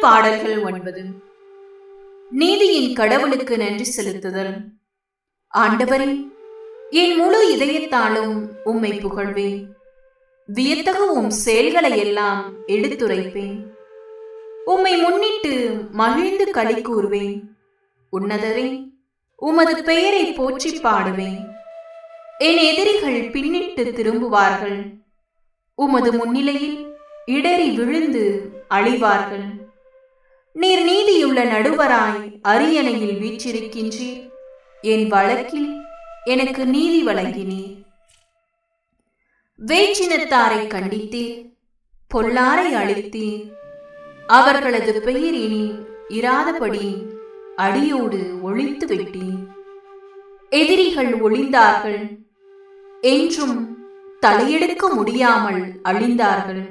பாடல்கள் ஒன்பது. நீதியின் கடவுளுக்கு நன்றி செலுத்துதல். ஆண்டவரே என் முழு இதயத்தாலும் உம்மை புகழ்வேன். வியத்தகவும் செயல்களை எல்லாம் எடுத்துரைப்பேன். உம்மை முன்னிட்டு மகிழ்ந்து களி கூறுவேன். உன்னதரே உமது பெயரை போற்றி பாடுவேன். என் எதிரிகள் பின்னிட்டு திரும்புவார்கள். உமது முன்னிலையில் இடறி விழுந்து அழிவார்கள். நீர் நீதியுள்ள நடுவராய் அரியணையில் வீற்றிருக்கின்றீர். என் வழக்கில் எனக்கு நீதி வழங்கினீர். வேச்சினத்தாரை கண்டித்தீர் பொல்லாரை அழித்தீர் அவர்களது பெயர் இனி இராதபடி அடியோடு ஒழித்து விட்டீர் எதிரிகள் ஒளிந்தார்கள். என்றும் தலையெடுக்க முடியாமல் அழிந்தார்கள்.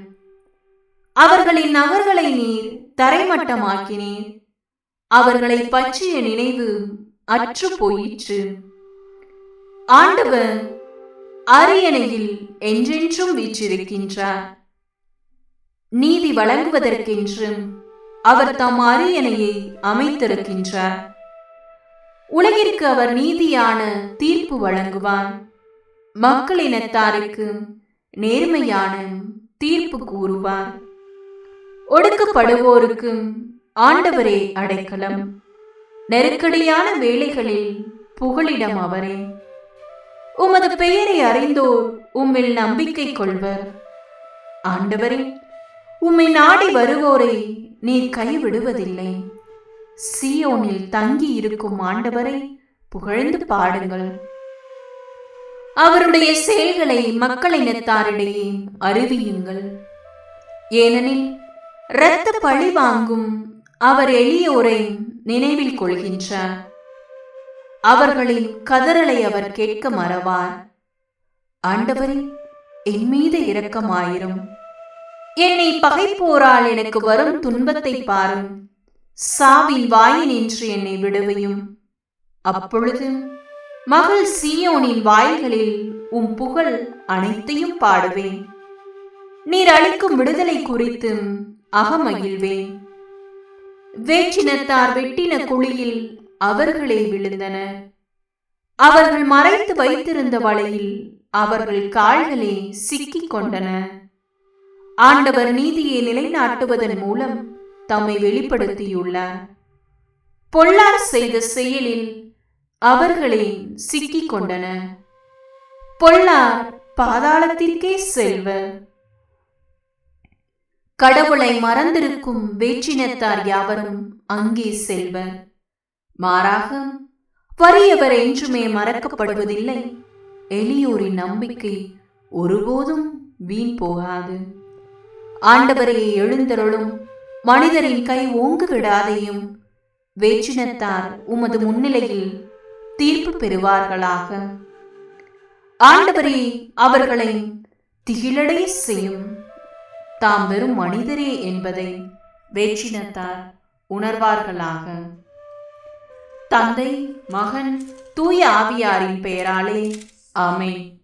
அவர்களின் நகர்களை நீர் தரைமட்டமாக்கினேன் அவர்களை பற்றிய நினைவு அற்று போயிற்று ஆண்டவர் அரியணையில் என்றென்றும் வீற்றிருக்கின்றார். நீதி வழங்குவதற்கென்றும் அவர் தம் அரியணையை அமைத்திருக்கின்றார். உலகிற்கு அவர் நீதியான தீர்ப்பு வழங்குவார். மக்களினத்தாருக்கு நேர்மையான தீர்ப்பு கூறுவார். ஒடுக்கப்படுவோருக்கும் ஆண்டவரே அடைக்கலம். நெருக்கடியான வேலைகளில் புகழிடம் அவரே. உமது பெயரை அறிந்தோர் உம்மில் நம்பிக்கை கொள்வர். ஆண்டவரே உம்மை நாடி வருவோரை நீர் கைவிடுவதில்லை. சியோனில் தங்கி இருக்கும் ஆண்டவரை புகழ்ந்து பாடுங்கள். அவருடைய செயல்களை மக்களினத்தாரிடையே அறிவியுங்கள். ஏனெனில் இரத்த பழி வாங்கும் அவர் எளியோரை நினைவில் கொள்கின்றார். அவர்களின் கதறலை அவர் கேட்க மறவார். ஆண்டவரே என் மீது இரக்கமாயிரும். என்னை பகைப்போரால் எனக்கு வரும் துன்பத்தை பாரும். சாவின் வாயினின்று என்னை விடுவையும். அப்பொழுது மகள் சீயோனின் வாய்களில் உம் புகழ் அனைத்தையும் பாடுவேன். நீர் அளிக்கும் விடுதலை குறித்து அகமகிழ்வேன். வேற்றினத்தார் வெட்டின குழியில் அவர்களே விழுந்தனர். அவர்கள் மறைத்து வைத்திருந்த வலையில் அவர்கள் கால்களே சிக்கிக் கொண்டன ஆண்டவர் நீதியை நிலைநாட்டுவதன் மூலம் தம்மை வெளிப்படுத்தியுள்ளார். பொல்லார் செய்த செயலில் அவர்களே சிக்கிக் கொண்டன பொல்லார் பாதாளத்திற்கே செல்வர். கடவுளை மறந்திருக்கும் வேற்றினத்தார் யாவரும் அங்கே செல்வர். மாறாக வறியவர் என்றுமே மறக்கப்படுவதில்லை. எளியோரின் நம்பிக்கை ஒருபோதும் வீண் போகாது. ஆண்டவரே எழுந்தருளும். மனிதரின் கை ஓங்கு விடாதையும் வேற்றினத்தார் உமது முன்னிலையில் தீர்ப்பு பெறுவார்களாக. ஆண்டவரே அவர்களை திகிலடைய செய்யும். தாம் வெறும் மனிதரே என்பதை வேற்றினத்தார் உணர்வார்களாக. தந்தை மகன் தூய ஆவியாரின் பெயராலே அமை